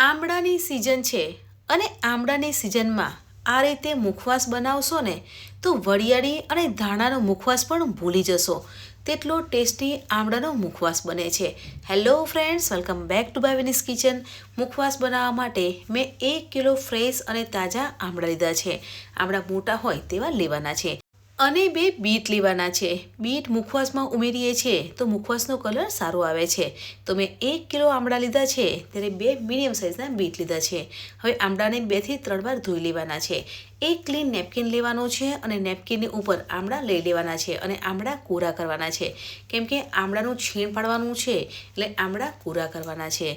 આમળાની season છે અને આમળાની સિઝનમાં આ રીતે મુખવાસ બનાવશો ને તો વરિયાળી અને ધાણાનો મુખવાસ પણ ભૂલી જશો. તેટલો ટેસ્ટી આમળાનો મુખવાસ બને છે. Hello friends welcome back to Bhavini's kitchen મુખવાસ બનાવવા માટે મેં એક કિલો ફ્રેશ અને તાજા આમળા લીધા છે. આમળા મોટા હોય તેવા લેવાના છે. અને બે બીટ લેવાના છે. બીટ મુખવાસમાં ઉમેરીએ છીએ તો મુખવાસનો કલર સારો આવે છે. તો મેં એક કિલો આમળા લીધા છે, ત્યારે બે મીડિયમ સાઇઝના બીટ લીધા છે. હવે આમળાને બેથી ત્રણ વાર ધોઈ લેવાના છે. એક ક્લીન નેપકિન લેવાનો છે અને નેપકિનની ઉપર આમળા લઈ લેવાના છે અને આમળા કોરા કરવાના છે. કેમ કે આમળાનું છીણ પાડવાનું છે એટલે આમળા કોરા કરવાના છે.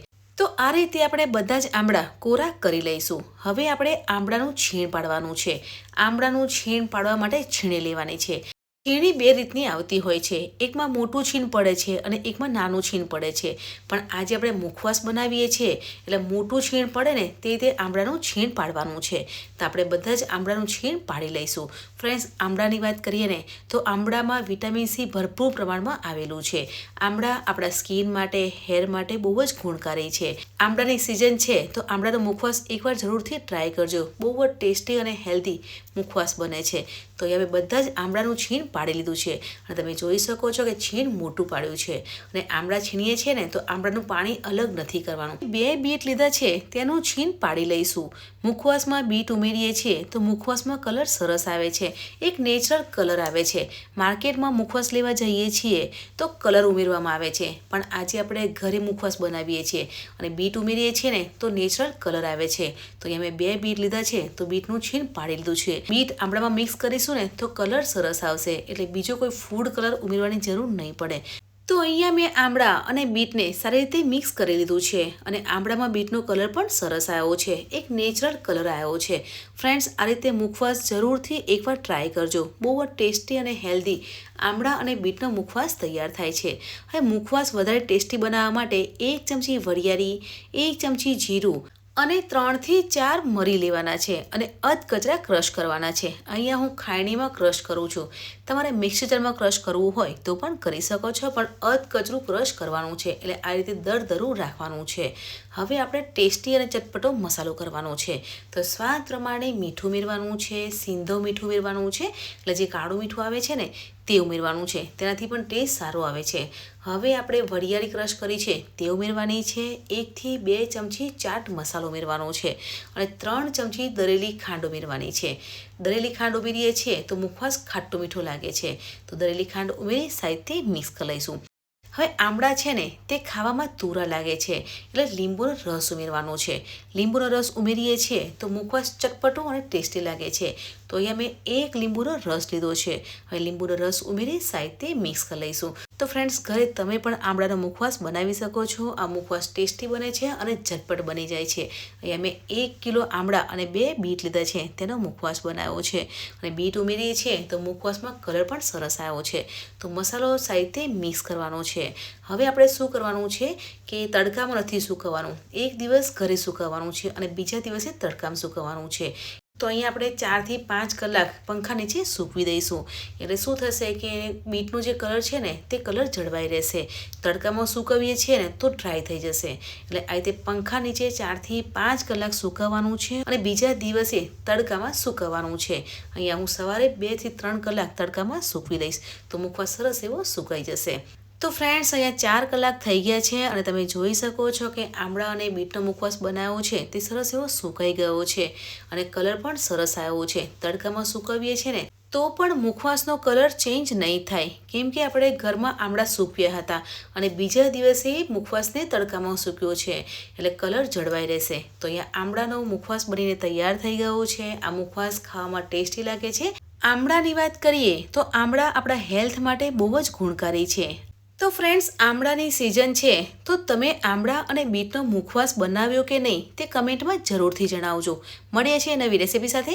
આ રીતે આપણે બધા જ આમળા કોરા કરી લઈશું. હવે આપણે આમળાનું છીણ પાડવાનું છે. આમળાનું છીણ પાડવા માટે છીણી લેવાની છે. છીણી બે રીતની આવતી હોય છે. એકમાં મોટું છીણ પડે છે અને એકમાં નાનું છીણ પડે છે. પણ આજે આપણે મુખવાસ બનાવીએ છીએ એટલે મોટું છીણ પડે ને તે રીતે આમળાનું છીણ પાડવાનું છે. તો આપણે બધા જ આમળાનું છીણ પાડી લઈશું. ફ્રેન્ડ્સ, આમળાની વાત કરીએ ને, તો આમળામાં વિટામિન સી ભરપૂર પ્રમાણમાં આવેલું છે. આમળા આપણા સ્કિન માટે, હેર માટે બહુ જ ગુણકારી છે. આમળાની સિઝન છે, તો આમળાનો મુખવાસ એકવાર જરૂરથી ટ્રાય કરજો. બહુ જ ટેસ્ટી અને હેલ્ધી મુખવાસ બને છે. તો હવે બધા જ આમળાનું છીણ પાડી લીધું છે. અને તમે જોઈ શકો છો કે છીણ મોટું પાડ્યું છે. અને આમળા છીણીએ છીએ ને, તો આમળાનું પાણી અલગ નથી કરવાનું. બે બીટ લીધા છે, તેનું છીણ પાડી લઈશું. મુખવાસમાં બીટ ઉમેરીએ છીએ, તો મુખવાસમાં કલર સરસ આવે છે. એક નેચરલ કલર આવે છે. માર્કેટમાં મુખવાસ લેવા જઈએ છીએ, તો કલર ઉમેરવામાં આવે છે. પણ આજે આપણે ઘરે મુખવાસ બનાવીએ છીએ. અને બીટ ઉમેરીએ છીએ ને, તો નેચરલ કલર આવે છે. તો અહીંયા મેં બે બીટ લીધા છે, તો બીટનું છીણ પાડી લીધું છે. બીટ આમળામાં મિક્સ કરીશું ને, તો કલર સરસ આવશે. એટલે બીજો કોઈ ફૂડ કલર ઉમેરવાની જરૂર નહીં પડે. તો અહીંયા મેં આમળા અને બીટને સારી રીતે મિક્સ કરી લીધું છે અને આમળામાં બીટનો કલર પણ સરસ આવ્યો છે. એક નેચરલ કલર આવ્યો છે. ફ્રેન્ડ્સ આ રીતે મુખવાસ જરૂરથી એકવાર ટ્રાય કરજો. બહુ જ ટેસ્ટી અને હેલ્ધી આમળા અને બીટનો મુખવાસ તૈયાર થાય છે. હવે મુખવાસ વધારે ટેસ્ટી બનાવવા માટે એક ચમચી વરિયાળી, એક ચમચી જીરું અને ત્રણથી ચાર મરી લેવાના છે અને અધ કચરા ક્રશ કરવાના છે. અહીંયા હું ખાયણીમાં ક્રશ કરું છું. તમારે મિક્સચરમાં ક્રશ કરવું હોય તો પણ કરી શકો છો, પણ અધ કચરું ક્રશ કરવાનું છે એટલે આ રીતે દરદરું રાખવાનું છે. હવે આપણે ટેસ્ટી અને ચટપટો મસાલો કરવાનો છે. તો સ્વાદ પ્રમાણે મીઠું ઉમેરવાનું છે, સિંધો મીઠું ઉમેરવાનું છે, એટલે જે કાળું મીઠું આવે છે ને તે ઉમેરવાનું છે. તેનાથી પણ ટેસ્ટ સારો આવે છે. હવે આપણે વરિયાળી ક્રશ કરી છે. તે ઉમેરવાની છે. એકથી બે ચમચી ચાટ મસાલો ઉમેરવાનો છે અને ત્રણ ચમચી દરેલી ખાંડ ઉમેરવાની છે. દરેલી ખાંડ ઉમેરીએ છીએ તો મુખવાસ ખાટું મીઠું લાગે છે. તો દરેલી ખાંડ ઉમેરી સાઈડથી મિક્સ કરી લઈશું. હવે આમળા છે ને, તે ખાવામાં તુરા લાગે છે. એટલે લીંબુનો રસ ઉમેરવાનો છે. લીંબુનો રસ ઉમેરીએ છીએ તો મુખવાસ ચટપટો અને ટેસ્ટી લાગે છે. તો અહીંયા મેં એક લીંબુનો રસ લીધો છે. હવે લીંબુનો રસ ઉમેરી સાઈડથી મિક્સ કરી લઈશું. તો ફ્રેન્ડ્સ ઘરે તમે પણ આમળાનો મુખવાસ બનાવી શકો છો. આ મુખવાસ ટેસ્ટી બને છે અને ઝટપટ બની જાય છે. અહીંયા મેં એક કિલો આમળા અને બે બીટ લીધા છે. તેનો મુખવાસ બનાવ્યો છે. અને બીટ ઉમેરીએ છીએ તો મુખવાસમાં કલર પણ સરસ આવ્યો છે. તો મસાલો સાઈડથી મિક્સ કરવાનો છે. હવે આપણે શું કરવાનું છે કે તડકામાં નથી સૂકવવાનું. એક દિવસ ઘરે સૂકવવાનું છે અને બીજા દિવસે તડકામાં સૂકવવાનું છે. તો અહીંયા આપણે ચારથી પાંચ કલાક પંખા નીચે સૂકવી દઈશું. એટલે શું થશે કે બીટનું જે કલર છે ને, તે કલર જળવાઈ રહેશે. તડકામાં સૂકવીએ છીએ ને, તો ડ્રાય થઈ જશે. એટલે આ રીતે પંખા નીચે ચારથી પાંચ કલાક સૂકવવાનું છે અને બીજા દિવસે તડકામાં સૂકવવાનું છે. અહીંયા હું સવારે બેથી ત્રણ કલાક તડકામાં સૂકવી દઈશ. તો મુખવા સરસ એવો સુકાઈ જશે. તો ફ્રેન્ડ્સ અહીંયા ચાર કલાક થઈ ગયા છે અને તમે જોઈ શકો છો કે આમળા અને બીટનો મુખવાસ બનાવ્યો છે. તે સરસ એવો સુકાઈ ગયો છે અને કલર પણ સરસ આવ્યો છે. તડકામાં સુકવીએ છીએ ને, તો પણ મુખવાસનો કલર ચેન્જ નહીં થાય. કેમ કે આપણે ઘરમાં આમળા સૂકવ્યા હતા અને બીજા દિવસે મુખવાસને તડકામાં સૂક્યો છે. એટલે કલર જળવાઈ રહેશે. તો અહીંયા આમળાનો મુખવાસ બનીને તૈયાર થઈ ગયો છે. આ મુખવાસ ખાવામાં ટેસ્ટી લાગે છે. આમળાની વાત કરીએ, તો આમળા આપણા હેલ્થ માટે બહુ જ ગુણકારી છે. તો ફ્રેન્ડ્સ આમળાની સિઝન છે. તો તમે આમળા અને બીટનો મુખવાસ બનાવ્યો કે નહીં તે કમેન્ટમાં જરૂરથી જણાવજો. મળીએ છીએ નવી રેસીપી સાથે.